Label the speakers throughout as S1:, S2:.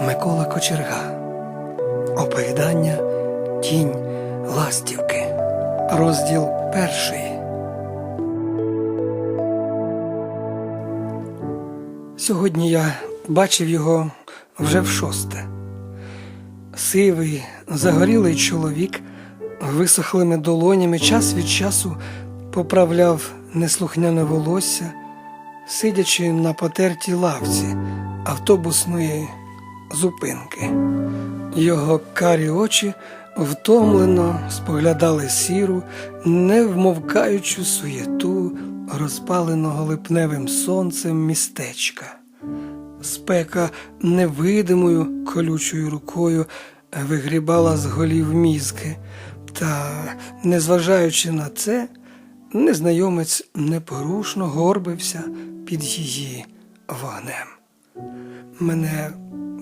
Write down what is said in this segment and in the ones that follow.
S1: Микола Кочерга. Оповідання Тінь Ластівки. Розділ перший. Сьогодні я бачив його вже в шосте. Сивий, загорілий чоловік висохлими долонями час від часу поправляв неслухняне волосся, сидячи на потертій лавці автобусної зупинки. Його карі очі втомлено споглядали сіру, не вмовкаючу суєту розпаленого липневим сонцем містечка. Спека невидимою колючою рукою вигрібала з голів мізки, та, незважаючи на це, незнайомець непорушно горбився під її вогнем. Мене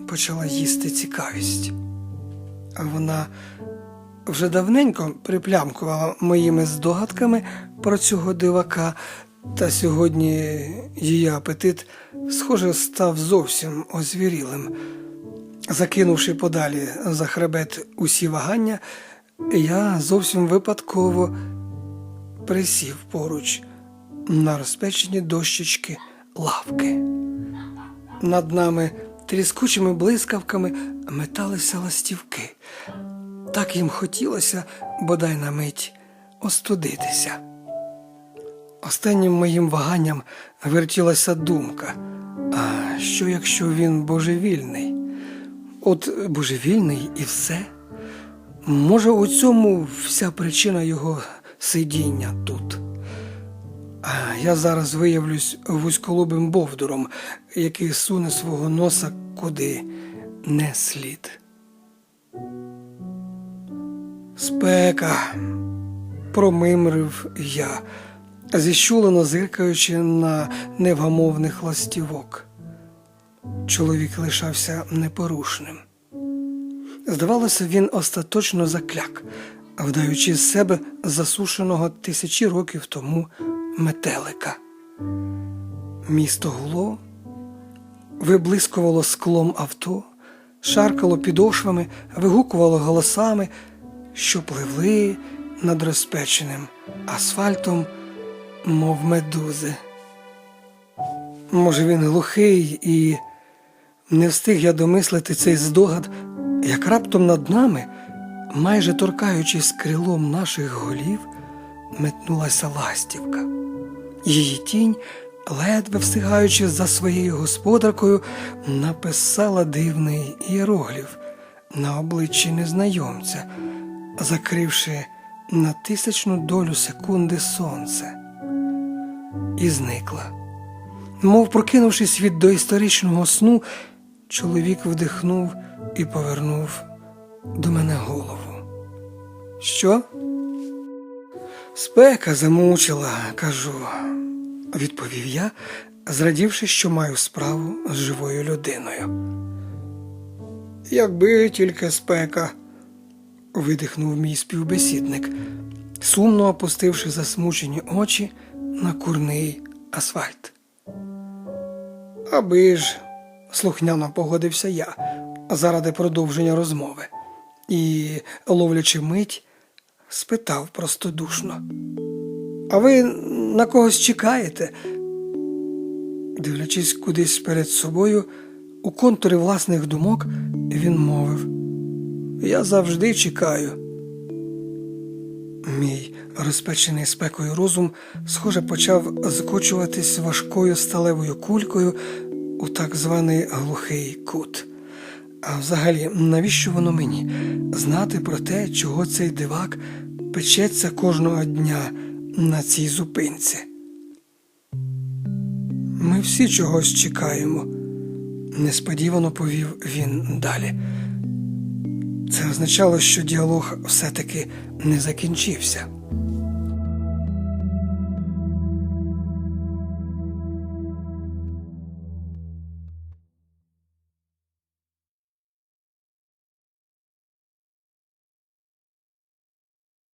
S1: почала їсти цікавість, вона вже давненько приплямкувала моїми здогадками про цього дивака, та сьогодні її апетит, схоже, став зовсім озвірілим. Закинувши подалі за хребет усі вагання, я зовсім випадково присів поруч на розпечені дощечки лавки. Над нами тріскучими блискавками металися ластівки. Так їм хотілося бодай на мить остудитися. Останнім моїм ваганням вертілася думка: а що якщо він божевільний? От божевільний і все? Може, у цьому вся причина його сидіння тут? Я зараз виявлюсь вузьколобим бовдуром, який суне свого носа куди не слід. Спека, промимрив я, зіщулено зиркаючи на невгамовних ластівок. Чоловік лишався непорушним. Здавалося, він остаточно закляк, вдаючи з себе засушеного тисячі років тому метелика. Місто гуло, виблискувало склом авто, шаркало підошвами, вигукувало голосами, що пливли над розпеченим асфальтом, мов медузи. Може, він глухий і не встиг я домислити цей здогад, як раптом над нами, майже торкаючись крилом наших голів, метнулася ластівка. Її тінь, ледве встигаючи за своєю господаркою, написала дивний іерогліф на обличчі незнайомця, закривши на тисячну долю секунди сонце, і зникла. Мов прокинувшись від доісторичного сну, чоловік вдихнув і повернув до мене голову. Що? Спека замучила, кажу, відповів я, зрадівши, що маю справу з живою людиною. Якби тільки спека, видихнув мій співбесідник, сумно опустивши засмучені очі на курний асфальт. Аби ж, слухняно погодився я заради продовження розмови і, ловлячи мить, спитав простодушно. А ви на когось чекаєте? Дивлячись кудись перед собою, у контурі власних думок, він мовив: Я завжди чекаю. Мій розпечений спекою розум, схоже, почав закочуватись важкою сталевою кулькою у так званий глухий кут. А взагалі, навіщо воно мені знати про те, чого цей дивак печеться кожного дня на цій зупинці? Ми всі чогось чекаємо, несподівано повів він далі. Це означало, що діалог все-таки не закінчився.